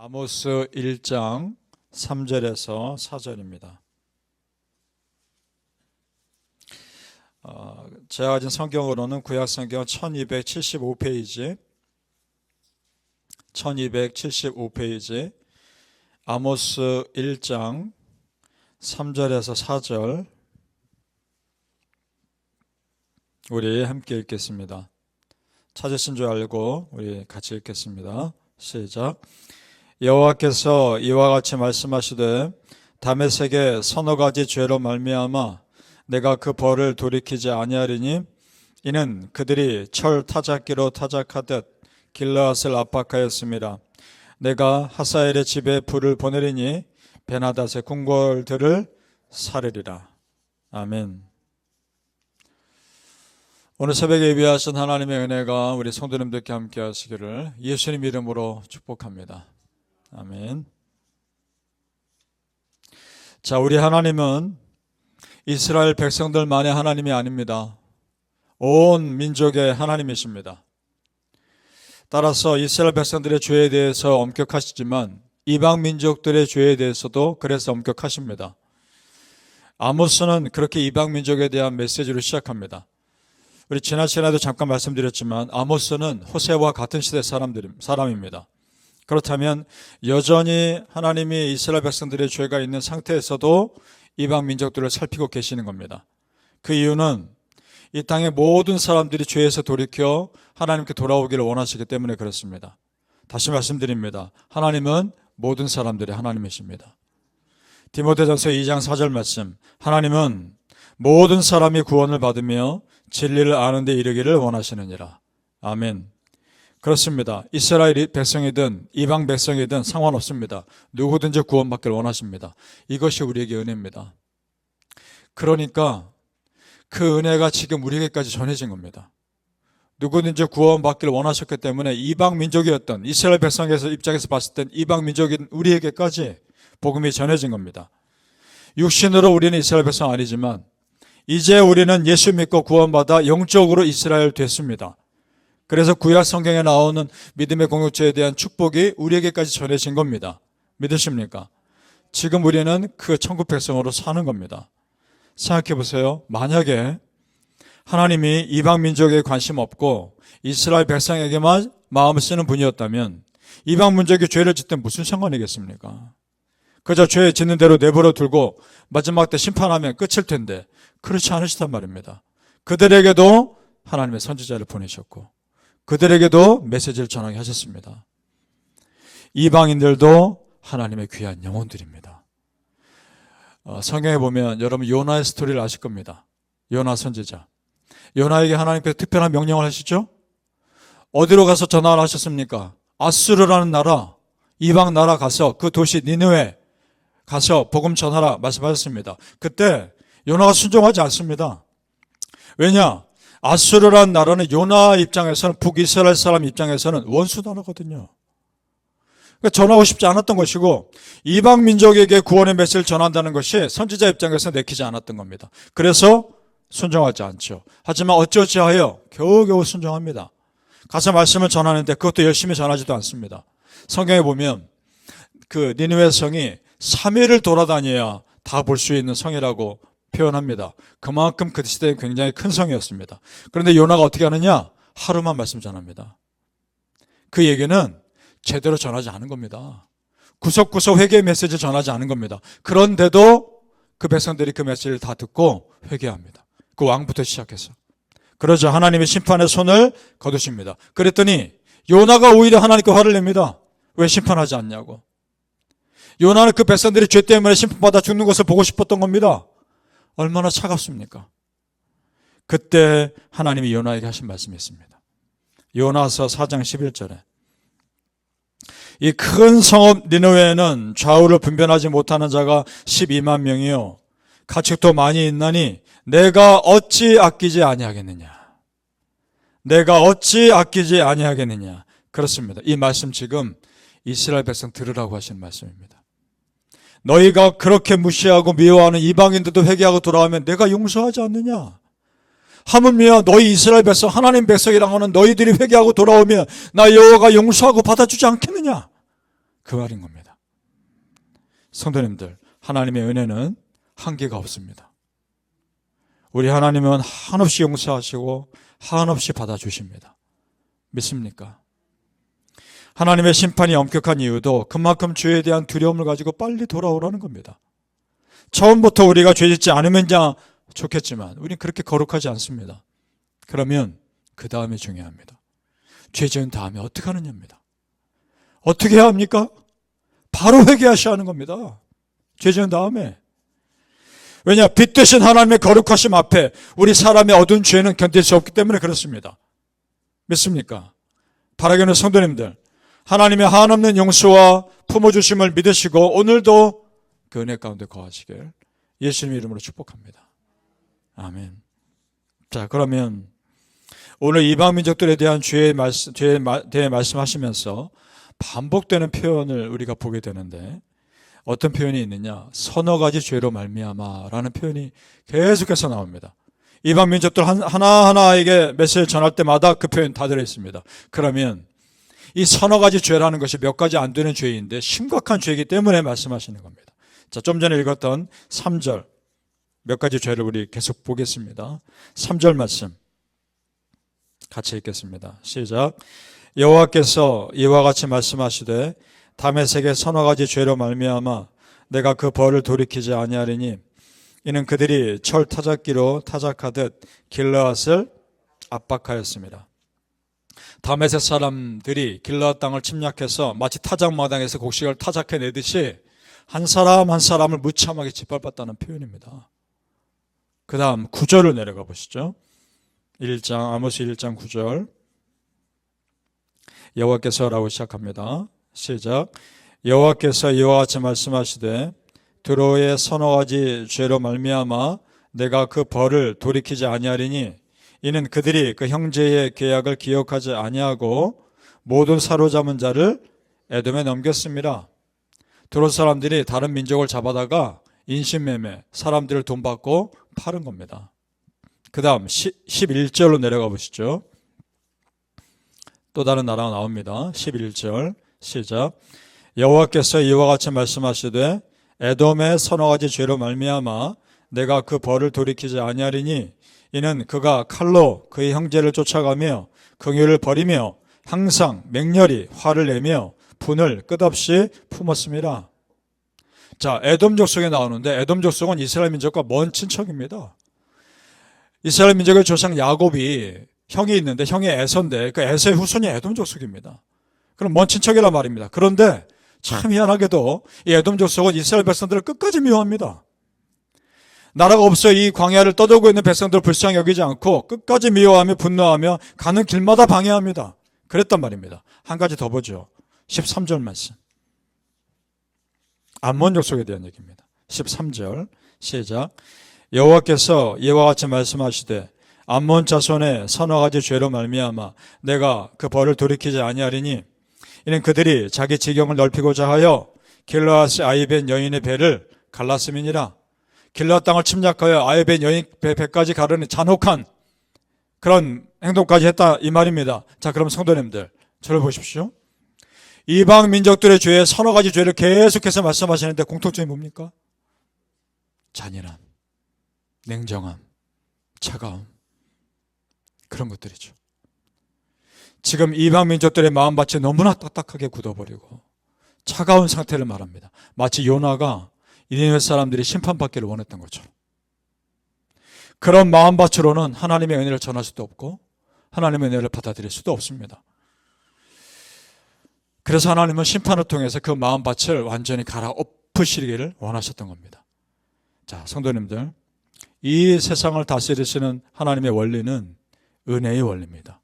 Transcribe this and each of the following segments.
아모스 1장 3절에서 4절입니다. 어, 제가 가진 성경으로는 구약 성경 1275페이지 1275페이지 아모스 1장 3절에서 4절 우리 함께 읽겠습니다. 찾으신 줄 알고 우리 같이 읽겠습니다. 시작. 여호와께서 이와 같이 말씀하시되 다메섹의 서너 가지 죄로 말미암아 내가 그 벌을 돌이키지 아니하리니 이는 그들이 철 타작기로 타작하듯 길라앗을 압박하였습니다. 내가 하사엘의 집에 불을 보내리니 베나닷의 궁궐들을 사르리라. 아멘. 오늘 새벽에 예비하신 하나님의 은혜가 우리 성도님들께 함께 하시기를 예수님 이름으로 축복합니다. 아멘. 자, 우리 하나님은 이스라엘 백성들만의 하나님이 아닙니다. 온 민족의 하나님이십니다. 따라서 이스라엘 백성들의 죄에 대해서 엄격하시지만 이방 민족들의 죄에 대해서도 그래서 엄격하십니다. 아모스는 그렇게 이방 민족에 대한 메시지로 시작합니다. 우리 지난 시간에도 잠깐 말씀드렸지만 아모스는 호세와 같은 시대 사람들 사람입니다. 그렇다면 여전히 하나님이 이스라엘 백성들의 죄가 있는 상태에서도 이방 민족들을 살피고 계시는 겁니다. 그 이유는 이 땅의 모든 사람들이 죄에서 돌이켜 하나님께 돌아오기를 원하시기 때문에 그렇습니다. 다시 말씀드립니다. 하나님은 모든 사람들의 하나님이십니다. 디모데전서 2장 4절 말씀. 하나님은 모든 사람이 구원을 받으며 진리를 아는 데 이르기를 원하시느니라. 아멘. 그렇습니다. 이스라엘 백성이든 이방 백성이든 상관없습니다. 누구든지 구원받기를 원하십니다. 이것이 우리에게 은혜입니다. 그러니까 그 은혜가 지금 우리에게까지 전해진 겁니다. 누구든지 구원받기를 원하셨기 때문에 이방 민족이었던 이스라엘 백성에서 입장에서 봤을 땐 이방 민족인 우리에게까지 복음이 전해진 겁니다. 육신으로 우리는 이스라엘 백성 아니지만 이제 우리는 예수 믿고 구원받아 영적으로 이스라엘 됐습니다. 그래서 구약 성경에 나오는 믿음의 공동체에 대한 축복이 우리에게까지 전해진 겁니다. 믿으십니까? 지금 우리는 그 천국 백성으로 사는 겁니다. 생각해 보세요. 만약에 하나님이 이방 민족에 관심 없고 이스라엘 백성에게만 마음을 쓰는 분이었다면 이방 민족이 죄를 짓때 무슨 상관이겠습니까? 그저 죄 짓는 대로 내버려 두고 마지막 때 심판하면 끝일 텐데 그렇지 않으시단 말입니다. 그들에게도 하나님의 선지자를 보내셨고 그들에게도 메시지를 전하게 하셨습니다. 이방인들도 하나님의 귀한 영혼들입니다. 어, 성경에 보면 여러분 요나의 스토리를 아실 겁니다. 요나 선지자. 요나에게 하나님께서 특별한 명령을 하시죠? 어디로 가서 전화를 하셨습니까? 아수르라는 나라, 이방 나라 가서 그 도시 니느웨 가서 복음 전하라 말씀하셨습니다. 그때 요나가 순종하지 않습니다. 왜냐? 아수르라는 나라는 요나 입장에서는 북이스라엘 사람 입장에서는 원수 나라거든요. 그러니까 전하고 싶지 않았던 것이고 이방 민족에게 구원의 메시지를 전한다는 것이 선지자 입장에서 내키지 않았던 겁니다. 그래서 순종하지 않죠. 하지만 어찌어찌하여 겨우겨우 순종합니다. 가서 말씀을 전하는데 그것도 열심히 전하지도 않습니다. 성경에 보면 그 니느웨 성이 3일을 돌아다녀야 다 볼 수 있는 성이라고 표현합니다. 그만큼 그 시대에 굉장히 큰 성이었습니다. 그런데 요나가 어떻게 하느냐? 하루만 말씀 전합니다. 그 얘기는 제대로 전하지 않은 겁니다. 구석구석 회개 메시지 전하지 않은 겁니다. 그런데도 그 백성들이 그 메시지를 다 듣고 회개합니다. 그 왕부터 시작해서. 그러자 하나님의 심판의 손을 거두십니다. 그랬더니 요나가 오히려 하나님께 화를 냅니다. 왜 심판하지 않냐고. 요나는 그 백성들이 죄 때문에 심판받아 죽는 것을 보고 싶었던 겁니다. 얼마나 차갑습니까? 그때 하나님이 요나에게 하신 말씀이 있습니다. 요나서 4장 11절에 이 큰 성읍 니느웨에는 좌우를 분별하지 못하는 자가 12만 명이요 가축도 많이 있나니 내가 어찌 아끼지 아니하겠느냐 내가 어찌 아끼지 아니하겠느냐 그렇습니다. 이 말씀 지금 이스라엘 백성 들으라고 하시는 말씀입니다. 너희가 그렇게 무시하고 미워하는 이방인들도 회개하고 돌아오면 내가 용서하지 않느냐? 하물며 너희 이스라엘 백성 하나님 백성이라고 하는 너희들이 회개하고 돌아오면 나 여호와가 용서하고 받아주지 않겠느냐? 그 말인 겁니다. 성도님들, 하나님의 은혜는 한계가 없습니다. 우리 하나님은 한없이 용서하시고 한없이 받아주십니다. 믿습니까? 하나님의 심판이 엄격한 이유도 그만큼 죄에 대한 두려움을 가지고 빨리 돌아오라는 겁니다. 처음부터 우리가 죄 짓지 않으면야 좋겠지만 우리는 그렇게 거룩하지 않습니다. 그러면 그 다음에 중요합니다. 죄 지은 다음에 어떻게 하느냐입니다. 어떻게 해야 합니까? 바로 회개하셔야 하는 겁니다. 죄 지은 다음에. 왜냐? 빛 대신 하나님의 거룩하심 앞에 우리 사람의 어두운 죄는 견딜 수 없기 때문에 그렇습니다. 믿습니까? 바라기는 성도님들, 하나님의 한없는 용서와 품어주심을 믿으시고 오늘도 그 은혜 가운데 거하시길 예수님 이름으로 축복합니다. 아멘. 자, 그러면 오늘 이방 민족들에 대한 죄에 말씀, 죄에 대해 말씀하시면서 반복되는 표현을 우리가 보게 되는데 어떤 표현이 있느냐? 서너 가지 죄로 말미암아라는 표현이 계속해서 나옵니다. 이방 민족들 하나하나에게 메시지를 전할 때마다 그 표현 다 들어 있습니다. 그러면 이 서너 가지 죄라는 것이 몇 가지 안 되는 죄인데 심각한 죄이기 때문에 말씀하시는 겁니다. 자, 좀 전에 읽었던 3절 몇 가지 죄를 우리 계속 보겠습니다. 3절 말씀 같이 읽겠습니다. 시작. 여호와께서 이와 같이 말씀하시되 다메섹의 서너 가지 죄로 말미암아 내가 그 벌을 돌이키지 아니하리니 이는 그들이 철 타작기로 타작하듯 길르앗을 압박하였습니다. 다메섹 사람들이 길르앗 땅을 침략해서 마치 타작마당에서 곡식을 타작해 내듯이 한 사람 한 사람을 무참하게 짓밟았다는 표현입니다. 그 다음 9절을 내려가 보시죠. 1장 아모스 1장 9절 여호와께서라고 시작합니다. 시작 여호와께서 이와 같이 말씀하시되 드로의 가지 죄로 말미암아 내가 그 벌을 돌이키지 아니하리니 이는 그들이 그 형제의 계약을 기억하지 아니하고 모든 사로잡은 자를 에돔에 넘겼습니다. 드롯 사람들이 다른 민족을 잡아다가 인신매매, 사람들을 돈 받고 파는 겁니다. 그 다음 11절로 내려가 보시죠. 또 다른 나라가 나옵니다. 11절 시작. 여호와께서 이와 같이 말씀하시되 에돔의 서너 가지 죄로 말미암아 내가 그 벌을 돌이키지 아니하리니 이는 그가 칼로 그의 형제를 쫓아가며 긍휼을 버리며 항상 맹렬히 화를 내며 분을 끝없이 품었습니다. 자, 에돔 족속에 나오는데 에돔 족속은 이스라엘 민족과 먼 친척입니다. 이스라엘 민족의 조상 야곱이 형이 있는데 형이 에서인데 그 에서의 후손이 에돔 족속입니다. 그럼 먼 친척이란 말입니다. 그런데 참 희한하게도 이 에돔 족속은 이스라엘 백성들을 끝까지 미워합니다. 나라가 없어 이 광야를 떠돌고 있는 백성들을 불쌍히 여기지 않고 끝까지 미워하며 분노하며 가는 길마다 방해합니다. 그랬단 말입니다. 한 가지 더 보죠. 13절 말씀. 암몬 족속에 대한 얘기입니다. 13절 시작. 여호와께서 이와 같이 말씀하시되 암몬 자손의 서너 가지 죄로 말미암아 내가 그 벌을 돌이키지 아니하리니 이는 그들이 자기 지경을 넓히고자 하여 길라스 아이벤 여인의 배를 갈랐음이니라. 길라 땅을 침략하여 아이벤 여인 배, 배까지 가르는 잔혹한 그런 행동까지 했다 이 말입니다. 자, 그럼 성도님들 저를 보십시오. 이방 민족들의 죄에 서너 가지 죄를 계속해서 말씀하시는데 공통점이 뭡니까? 잔인함, 냉정함, 차가움 그런 것들이죠. 지금 이방 민족들의 마음밭이 너무나 딱딱하게 굳어버리고 차가운 상태를 말합니다. 마치 요나가 이니웨 사람들이 심판받기를 원했던 것처럼. 그런 마음밭으로는 하나님의 은혜를 전할 수도 없고 하나님의 은혜를 받아들일 수도 없습니다. 그래서 하나님은 심판을 통해서 그 마음밭을 완전히 갈아엎으시기를 원하셨던 겁니다. 자, 성도님들. 이 세상을 다스리시는 하나님의 원리는 은혜의 원리입니다.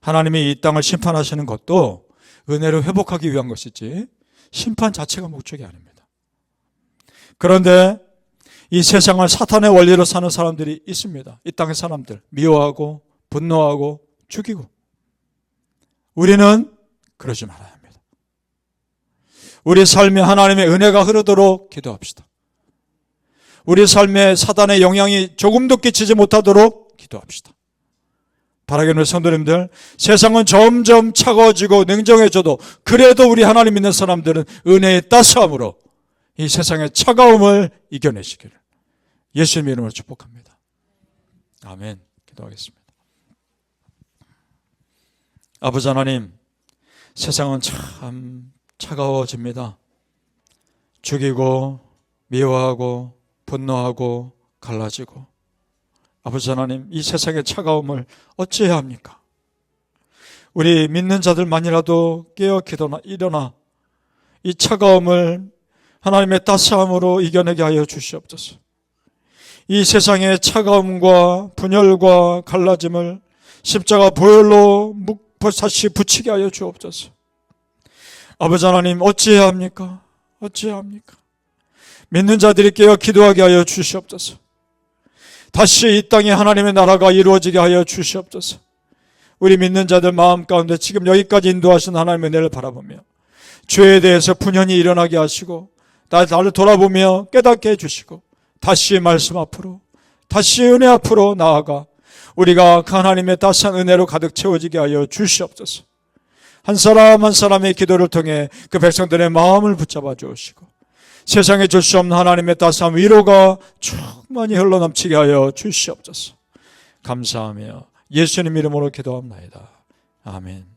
하나님이 이 땅을 심판하시는 것도 은혜를 회복하기 위한 것이지 심판 자체가 목적이 아닙니다. 그런데 이 세상을 사탄의 원리로 사는 사람들이 있습니다. 이 땅의 사람들. 미워하고 분노하고 죽이고. 우리는 그러지 말아야 합니다. 우리 삶에 하나님의 은혜가 흐르도록 기도합시다. 우리 삶에 사단의 영향이 조금도 끼치지 못하도록 기도합시다. 바라기는 성도님들, 세상은 점점 차가워지고 냉정해져도 그래도 우리 하나님 믿는 사람들은 은혜의 따스함으로 이 세상의 차가움을 이겨내시기를 예수님 이름으로 축복합니다. 아멘. 기도하겠습니다. 아버지 하나님, 세상은 참 차가워집니다. 죽이고 미워하고 분노하고 갈라지고 아버지 하나님 이 세상의 차가움을 어찌해야 합니까? 우리 믿는 자들만이라도 깨어 기도나 일어나 이 차가움을 하나님의 따스함으로 이겨내게 하여 주시옵소서. 이 세상의 차가움과 분열과 갈라짐을 십자가 보혈로 묵사시 붙이게 하여 주옵소서. 아버지 하나님 어찌해야 합니까? 어찌해야 합니까? 믿는 자들이 깨어 기도하게 하여 주시옵소서. 다시 이 땅에 하나님의 나라가 이루어지게 하여 주시옵소서. 우리 믿는 자들 마음 가운데 지금 여기까지 인도하신 하나님의 은혜를 바라보며 죄에 대해서 분연히 일어나게 하시고 나를 돌아보며 깨닫게 해주시고 다시 말씀 앞으로 다시 은혜 앞으로 나아가 우리가 그 하나님의 따스한 은혜로 가득 채워지게 하여 주시옵소서. 한 사람 한 사람의 기도를 통해 그 백성들의 마음을 붙잡아 주시고 세상에 줄 수 없는 하나님의 따스한 위로가 충만히 흘러넘치게 하여 주시옵소서. 감사하며 예수님 이름으로 기도합나이다. 아멘.